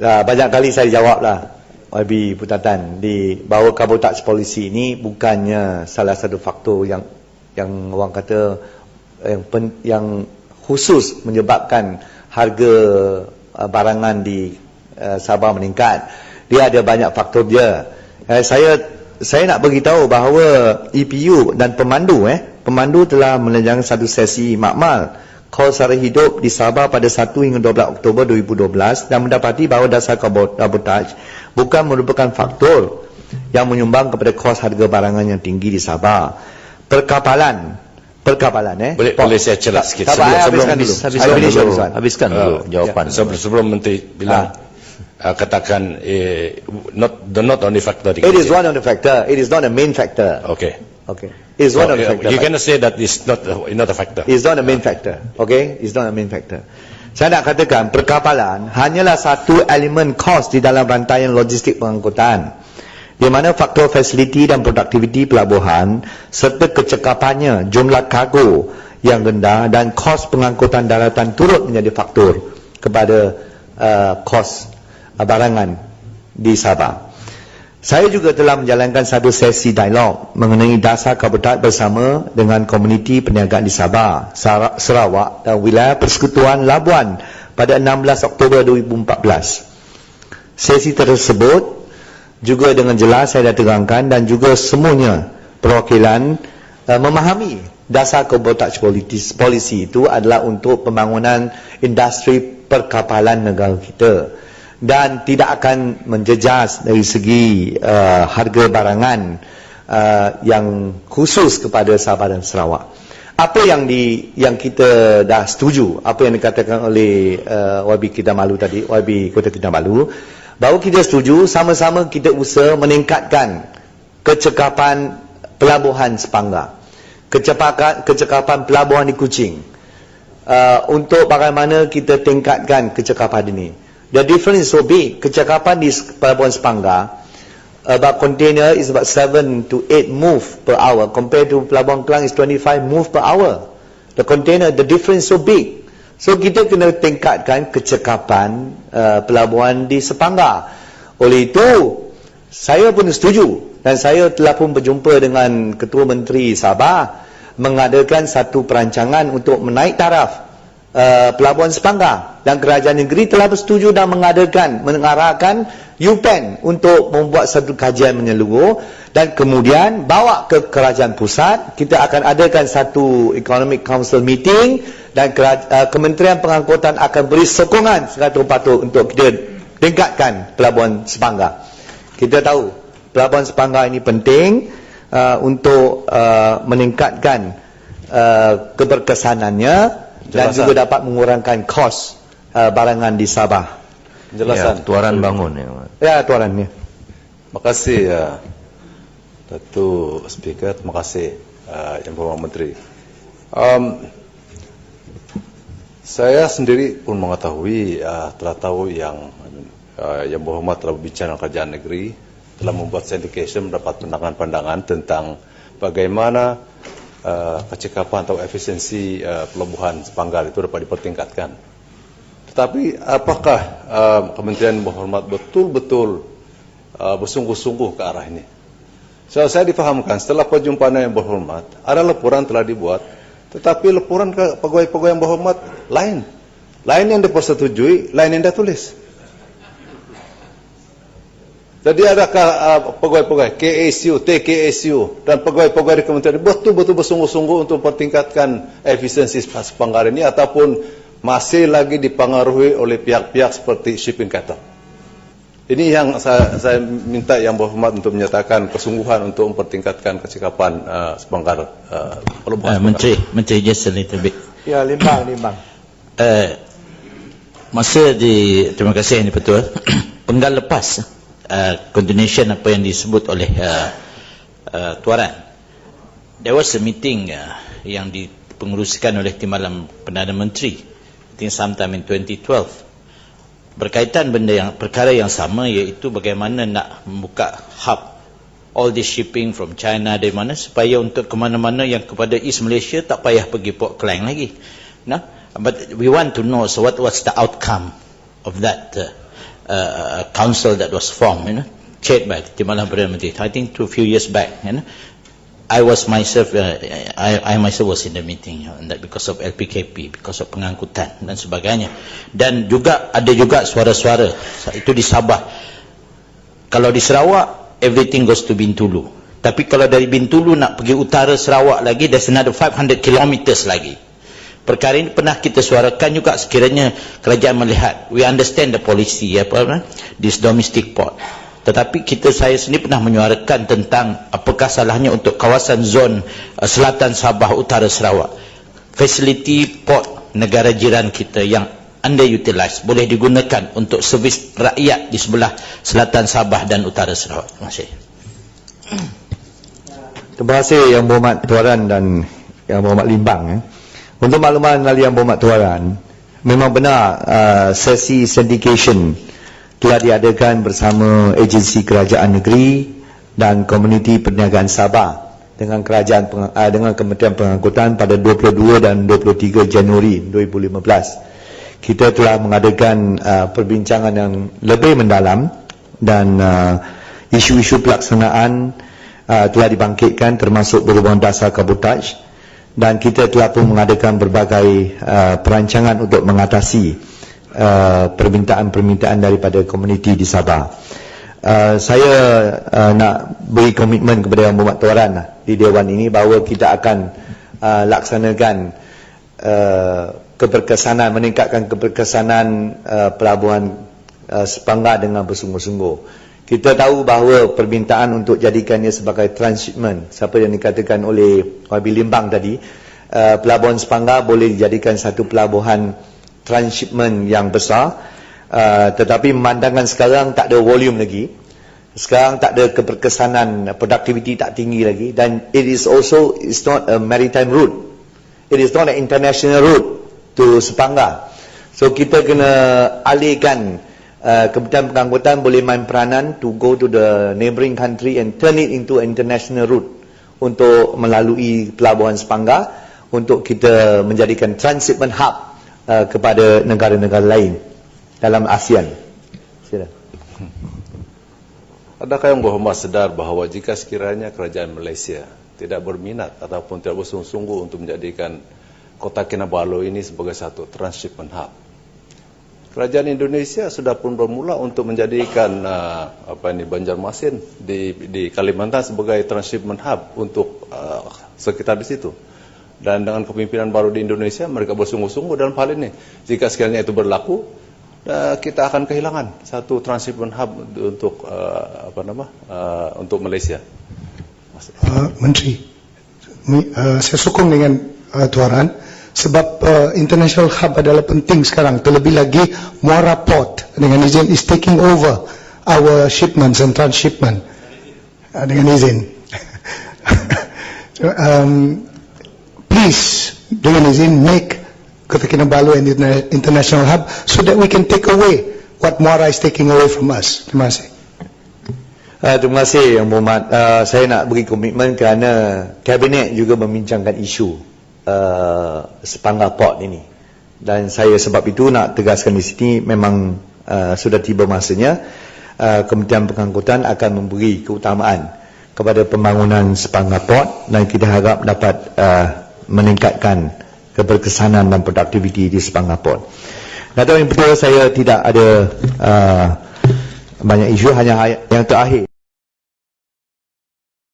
uh, banyak kali saya jawab lah YB Putatan di bahawa kabotaj polisi ini bukannya salah satu faktor yang yang orang kata yang pen, yang khusus menyebabkan harga uh, barangan di uh, Sabah meningkat. Dia ada banyak faktor dia. Eh, saya saya nak beritahu bahawa EPU dan pemandu eh pemandu telah melancarkan satu sesi makmal kos sara hidup di Sabah pada 1 hingga 12 Oktober 2012 dan mendapati bahawa dasar kabotaj bukan merupakan faktor yang menyumbang kepada kos harga barangan yang tinggi di Sabah. Perkapalan, perkapalan eh. Boleh, boleh saya celah sikit. Tak, sebelum, Sebelum- habiskan sebelum- dulu. habiskan finish dulu. Habiskan dulu Ah, jawapan. Sebelum, sebelum menteri bilang uh, katakan eh, not the not only factor. It is one of the factor. It is not a main factor. Okay. Okay. It is one of the So, uh, factor. You cannot say that is not a, not a factor. It's not a main factor. Okay? It's not a main factor. Saya nak katakan perkapalan hanyalah satu elemen kos di dalam rantaian logistik pengangkutan. Di mana faktor fasiliti dan produktiviti pelabuhan serta kecekapannya jumlah kargo yang rendah dan kos pengangkutan daratan turut menjadi faktor kepada uh, kos uh, barangan di Sabah. Saya juga telah menjalankan satu sesi dialog mengenai dasar kabotaj bersama dengan komuniti perniagaan di Sabah, Sara- Sarawak dan wilayah Persekutuan Labuan pada 16 Oktober 2014. Sesi tersebut juga dengan jelas saya dah terangkan dan juga semuanya perwakilan uh, memahami dasar kabotaj politis, polisi itu adalah untuk pembangunan industri perkapalan negara kita dan tidak akan menjejas dari segi uh, harga barangan uh, yang khusus kepada Sabah dan Sarawak. Apa yang di yang kita dah setuju, apa yang dikatakan oleh uh, YB Kinabalu tadi, YB Kota Kinabalu, bahawa kita setuju sama-sama kita usaha meningkatkan kecekapan pelabuhan Sepangga. Kecepakan kecekapan pelabuhan di Kuching. Uh, untuk bagaimana kita tingkatkan kecekapan ini. The difference so big. Kecekapan di pelabuhan Sepangga about container is about 7 to 8 move per hour compared to pelabuhan Kelang is 25 move per hour. The container, the difference so big. So kita kena tingkatkan kecekapan uh, pelabuhan di Sepangga. Oleh itu, saya pun setuju dan saya telah pun berjumpa dengan Ketua Menteri Sabah mengadakan satu perancangan untuk menaik taraf uh, pelabuhan Sepangga dan kerajaan negeri telah bersetuju dan mengadakan mengarahkan UPEN untuk membuat satu kajian menyeluruh dan kemudian bawa ke kerajaan pusat. Kita akan adakan satu economic council meeting dan uh, kementerian pengangkutan akan beri sokongan seratus patut untuk kita tingkatkan pelabuhan Sepangga. Kita tahu pelabuhan Sepangga ini penting uh, untuk uh, meningkatkan uh, keberkesanannya dan Jelasan. juga dapat mengurangkan kos uh, barangan di Sabah. Penjelasan. Ya, tuaran bangun ya. Ya, tuan ya. Terima kasih ya Datuk Speaker, terima kasih uh, Yang Berhormat Menteri. Um, saya sendiri pun mengetahui, uh, telah tahu yang uh, Yang Berhormat telah berbicara dengan kerajaan negeri, telah membuat syndication mendapat pandangan-pandangan tentang bagaimana uh, kecekapan atau efisiensi uh, pelabuhan Sepanggar itu dapat dipertingkatkan. Tetapi apakah uh, Kementerian Berhormat betul-betul uh, bersungguh-sungguh ke arah ini? So, saya difahamkan setelah perjumpaan yang berhormat, ada laporan telah dibuat, tetapi laporan ke pegawai-pegawai yang berhormat lain. Lain yang dipersetujui, lain yang dia tulis. Jadi adakah uh, pegawai-pegawai KASU, TKASU dan pegawai-pegawai di kementerian betul-betul bersungguh-sungguh untuk mempertingkatkan efisiensi sepanggar ini ataupun masih lagi dipengaruhi oleh pihak-pihak seperti shipping cattle? Ini yang saya, saya minta yang berhormat untuk menyatakan kesungguhan untuk mempertingkatkan kecekapan uh, sepanggar uh, pelabuhan Uh, sepanggar. Menteri, Menteri just a little bit. Ya, limbang, limbang. Uh, masa di terima kasih ini betul. Penggal lepas uh, continuation apa yang disebut oleh uh, uh, tuaran. There was a meeting uh, yang dipengerusikan oleh Timbalan Perdana Menteri I think sometime in 2012 berkaitan benda yang perkara yang sama iaitu bagaimana nak membuka hub all this shipping from China dari mana supaya untuk ke mana-mana yang kepada East Malaysia tak payah pergi Port Klang lagi. Nah, but we want to know so what was the outcome of that uh, uh, council that was formed, you know, chaired by Timbalan Perdana Menteri. I think two few years back, you know, I was myself, uh, I, I myself was in the meeting you know, because of LPKP, because of pengangkutan dan sebagainya. Dan juga ada juga suara-suara itu di Sabah. Kalau di Sarawak, everything goes to Bintulu. Tapi kalau dari Bintulu nak pergi utara Sarawak lagi, there's another 500 kilometers lagi. Perkara ini pernah kita suarakan juga sekiranya kerajaan melihat. We understand the policy, apa, apa this domestic port. Tetapi kita saya sendiri pernah menyuarakan tentang apakah salahnya untuk kawasan zon uh, selatan Sabah utara Sarawak. Fasiliti port negara jiran kita yang underutilized boleh digunakan untuk servis rakyat di sebelah selatan Sabah dan utara Sarawak. Terima kasih. Terima kasih Yang Berhormat Tuan dan Yang Berhormat Limbang. Eh. Untuk makluman melalui Yang Berhormat Tuan, memang benar uh, sesi syndication telah diadakan bersama agensi kerajaan negeri dan komuniti perniagaan Sabah dengan kerajaan uh, dengan Kementerian Pengangkutan pada 22 dan 23 Januari 2015. Kita telah mengadakan uh, perbincangan yang lebih mendalam dan uh, isu-isu pelaksanaan uh, telah dibangkitkan termasuk berhubungan dasar kabotaj dan kita telah pun mengadakan berbagai uh, perancangan untuk mengatasi uh, permintaan-permintaan daripada komuniti di Sabah. Uh, saya uh, nak beri komitmen kepada Yang Berhormat Tuan lah, di Dewan ini bahawa kita akan uh, laksanakan uh, keberkesanan, meningkatkan keberkesanan uh, pelabuhan uh, Sepangga dengan bersungguh-sungguh. Kita tahu bahawa permintaan untuk jadikannya sebagai transshipment, siapa yang dikatakan oleh Wabi Limbang tadi, uh, pelabuhan Sepangga boleh dijadikan satu pelabuhan transshipment yang besar, uh, tetapi memandangkan sekarang tak ada volume lagi, sekarang tak ada keberkesanan, productivity tak tinggi lagi, dan it is also, it's not a maritime route, it is not an international route to Sepangga. So kita kena alihkan uh, Kementerian Pengangkutan boleh main peranan to go to the neighbouring country and turn it into international route untuk melalui pelabuhan Sepangga untuk kita menjadikan transshipment hub uh, kepada negara-negara lain dalam ASEAN. Sila. Adakah yang berhormat sedar bahawa jika sekiranya kerajaan Malaysia tidak berminat ataupun tidak bersungguh-sungguh untuk menjadikan kota Kinabalu ini sebagai satu transshipment hub. Kerajaan Indonesia sudah pun bermula untuk menjadikan uh, apa ini Banjarmasin di di Kalimantan sebagai transshipment hub untuk uh, sekitar di situ. Dan dengan kepimpinan baru di Indonesia mereka bersungguh-sungguh dalam hal ini. Jika sekiranya itu berlaku, uh, kita akan kehilangan satu transshipment hub untuk uh, apa nama uh, untuk Malaysia. uh, Menteri, uh, saya sokong dengan uh, tuaran sebab uh, international hub adalah penting sekarang. Terlebih lagi Muara Port dengan izin is taking over our shipments and transshipment. Uh, dengan izin. Um, please dengan izin make Kota Kinabalu an interna- international hub so that we can take away what Muara is taking away from us. Terima kasih. Uh, terima kasih Yang Berhormat. Uh, saya nak beri komitmen kerana Kabinet juga membincangkan isu uh, Sepangga Port ini. Dan saya sebab itu nak tegaskan di sini memang uh, sudah tiba masanya uh, Kementerian Pengangkutan akan memberi keutamaan kepada pembangunan Sepangga Port dan kita harap dapat uh, meningkatkan keberkesanan dan produktiviti di Sepangga Port. Dato' yang betul saya tidak ada uh, banyak isu hanya yang terakhir